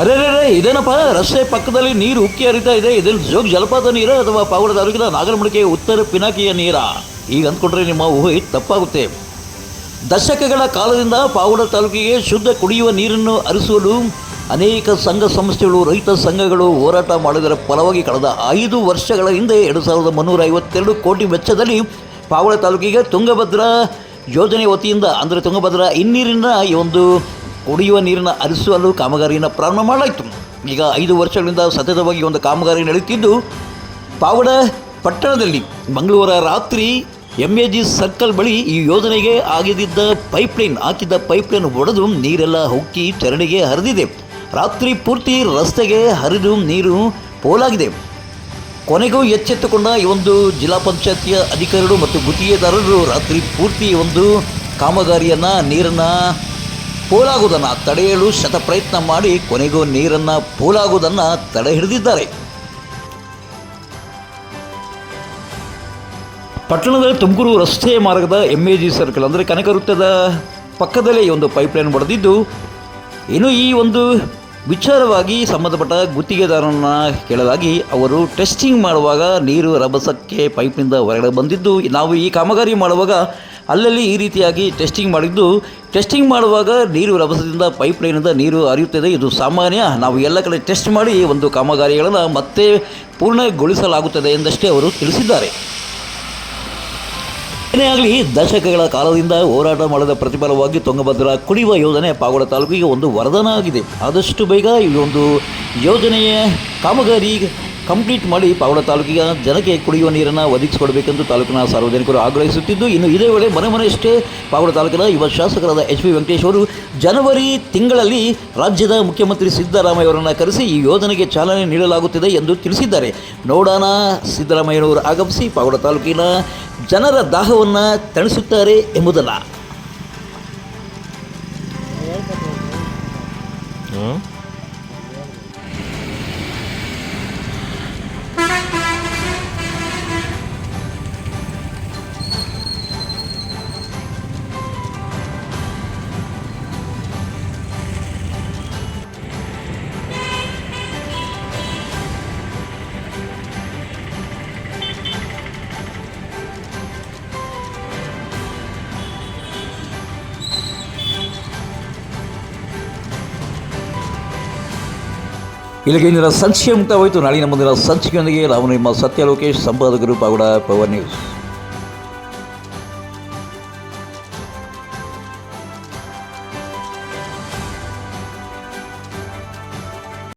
ಅರೆ ರೇ ಇದೇನಪ್ಪ? ರಸ್ತೆ ಪಕ್ಕದಲ್ಲಿ ನೀರು ಉಕ್ಕಿ ಹರಿತಾ ಇದೆ. ಇದ್ರಲ್ಲಿ ಜೋಗ್ ಜಲಪಾತ ನೀರ ಅಥವಾ ಪಾವಡ ತಾಲೂಕಿನ ನಾಗರಮಡಿಕೆ ಉತ್ತರ ಪಿನಾಕಿಯ ನೀರ? ಈಗ ಅಂದ್ಕೊಂಡ್ರೆ ನಿಮ್ಮ ಊಹೆ ತಪ್ಪಾಗುತ್ತೆ. ದಶಕಗಳ ಕಾಲದಿಂದ ಪಾವಡ ತಾಲೂಕಿಗೆ ಶುದ್ಧ ಕುಡಿಯುವ ನೀರನ್ನು ಹರಿಸಲು ಅನೇಕ ಸಂಘ ಸಂಸ್ಥೆಗಳು, ರೈತ ಸಂಘಗಳು ಹೋರಾಟ ಮಾಡಿದರ ಫಲವಾಗಿ ಕಳೆದ ಐದು ವರ್ಷಗಳ ಹಿಂದೆ ಎರಡು ಸಾವಿರದ ಮುನ್ನೂರ ಐವತ್ತೆರಡು ಕೋಟಿ ವೆಚ್ಚದಲ್ಲಿ ಪಾವಡ ತಾಲೂಕಿಗೆ ತುಂಗಭದ್ರಾ ಯೋಜನೆ ವತಿಯಿಂದ, ಅಂದರೆ ತುಂಗಭದ್ರಾ ಹಿನ್ನೀರಿನ ಈ ಒಂದು ಕುಡಿಯುವ ನೀರಿನ ಹರಿಸಲು ಕಾಮಗಾರಿಯನ್ನು ಪ್ರಾರಂಭ ಮಾಡಲಾಯಿತು. ಈಗ ಐದು ವರ್ಷಗಳಿಂದ ಸತತವಾಗಿ ಒಂದು ಕಾಮಗಾರಿ ನಡೆಯುತ್ತಿದ್ದು, ಪಾವಡ ಪಟ್ಟಣದಲ್ಲಿ ಮಂಗಳವಾರ ರಾತ್ರಿ ಎಂ ಎ ಜಿ ಸರ್ಕಲ್ ಬಳಿ ಈ ಯೋಜನೆಗೆ ಆಗಿದ್ದ ಪೈಪ್ಲೈನ್, ಹಾಕಿದ್ದ ಪೈಪ್ಲೈನ್ ಒಡೆದು ನೀರೆಲ್ಲ ಹುಕ್ಕಿ ಚರಣಿಗೆ ಹರಿದಿದೆ. ರಾತ್ರಿ ಪೂರ್ತಿ ರಸ್ತೆಗೆ ಹರಿದು ನೀರು ಪೋಲಾಗಿದೆ. ಕೊನೆಗೂ ಎಚ್ಚೆತ್ತುಕೊಂಡ ಈ ಒಂದು ಜಿಲ್ಲಾ ಪಂಚಾಯತಿಯ ಅಧಿಕಾರಿಗಳು ಮತ್ತು ಗುತ್ತಿಗೆದಾರರು ರಾತ್ರಿ ಪೂರ್ತಿ ಒಂದು ಕಾಮಗಾರಿಯನ್ನು ನೀರನ್ನು ಪೋಲಾಗುವುದನ್ನು ತಡೆಯಲು ಶತ ಪ್ರಯತ್ನ ಮಾಡಿ ಕೊನೆಗೂ ನೀರನ್ನು ಪೋಲಾಗುವುದನ್ನು ತಡೆ ಹಿಡಿದಿದ್ದಾರೆ. ಪಟ್ಟಣದ ತುಮಕೂರು ರಸ್ತೆ ಮಾರ್ಗದ ಎಂ ಎ ಜಿ ಸರ್ಕಲ್ ಅಂದರೆ ಕನಕ ವೃತ್ತದ ಪಕ್ಕದಲ್ಲೇ ಈ ಒಂದು ಪೈಪ್ಲೈನ್ ಬಡಿದಿದ್ದು ಇನ್ನು ಈ ಒಂದು ವಿಚಾರವಾಗಿ ಸಂಬಂಧಪಟ್ಟ ಗುತ್ತಿಗೆದಾರನ ಕೇಳಲಾಗಿ ಅವರು ಟೆಸ್ಟಿಂಗ್ ಮಾಡುವಾಗ ನೀರು ರಭಸಕ್ಕೆ ಪೈಪ್ನಿಂದ ಹೊರಗಡೆ ಬಂದಿದ್ದು, ನಾವು ಈ ಕಾಮಗಾರಿ ಮಾಡುವಾಗ ಅಲ್ಲಲ್ಲಿ ಈ ರೀತಿಯಾಗಿ ಟೆಸ್ಟಿಂಗ್ ಮಾಡಿದ್ದು. ಟೆಸ್ಟಿಂಗ್ ಮಾಡುವಾಗ ನೀರು ರಭಸದಿಂದ ಪೈಪ್ಲೈನಿಂದ ನೀರು ಹರಿಯುತ್ತದೆ. ಇದು ಸಾಮಾನ್ಯ. ನಾವು ಎಲ್ಲ ಕಡೆ ಟೆಸ್ಟ್ ಮಾಡಿ ಒಂದು ಕಾಮಗಾರಿಗಳನ್ನು ಮತ್ತೆ ಪೂರ್ಣಗೊಳಿಸಲಾಗುತ್ತದೆ ಎಂದಷ್ಟೇ ಅವರು ತಿಳಿಸಿದ್ದಾರೆ. ಏನೇ ಆಗಲಿ, ದಶಕಗಳ ಕಾಲದಿಂದ ಹೋರಾಟ ಮಾಡಿದ ಪ್ರತಿಫಲವಾಗಿ ತುಂಗಭದ್ರಾ ಕುಡಿಯುವ ಯೋಜನೆ ಪಾಗೋಡ ತಾಲೂಕಿಗೆ ಒಂದು ವರದಾನ ಆಗಿದೆ. ಆದಷ್ಟು ಬೇಗ ಈ ಒಂದು ಯೋಜನೆಯ ಕಾಮಗಾರಿ ಕಂಪ್ಲೀಟ್ ಮಾಡಿ ಪಾವಡ ತಾಲೂಕಿನ ಜನಕ್ಕೆ ಕುಡಿಯುವ ನೀರನ್ನು ಒದಗಿಸಿಕೊಡಬೇಕೆಂದು ತಾಲೂಕಿನ ಸಾರ್ವಜನಿಕರು ಆಗ್ರಹಿಸುತ್ತಿದ್ದು, ಇನ್ನು ಇದೇ ವೇಳೆ ಮನೆ ಮನೆಯಷ್ಟೇ ಪಾವಡ ತಾಲೂಕಿನ ಯುವ ಶಾಸಕರಾದ ಎಚ್ ಪಿ ವೆಂಕಟೇಶ್ ಅವರು ಜನವರಿ ತಿಂಗಳಲ್ಲಿ ರಾಜ್ಯದ ಮುಖ್ಯಮಂತ್ರಿ ಸಿದ್ದರಾಮಯ್ಯ ಅವರನ್ನು ಕರೆಸಿ ಈ ಯೋಜನೆಗೆ ಚಾಲನೆ ನೀಡಲಾಗುತ್ತಿದೆ ಎಂದು ತಿಳಿಸಿದ್ದಾರೆ. ನೋಡೋಣ, ಸಿದ್ದರಾಮಯ್ಯನವರು ಆಗಮಿಸಿ ಪಾವಡ ತಾಲೂಕಿನ ಜನರ ದಾಹವನ್ನು ತಣಿಸುತ್ತಾರೆ ಎಂಬುದಲ್ಲ ಇಲ್ಲಿಗೆ ಇಂದಿನ ಸಂಚಿಕೆ ಮುಕ್ತವಾಯಿತು ನಾಳೆ ಮುಂದಿನ ಸಂಚಿಕೆಯೊಂದಿಗೆ ನಾವು ನಿಮ್ಮ ಸತ್ಯ ಲೋಕೇಶ್ ಸಂಪಾದಕರು ಪಾವಡ ಪವರ್ ನ್ಯೂಸ್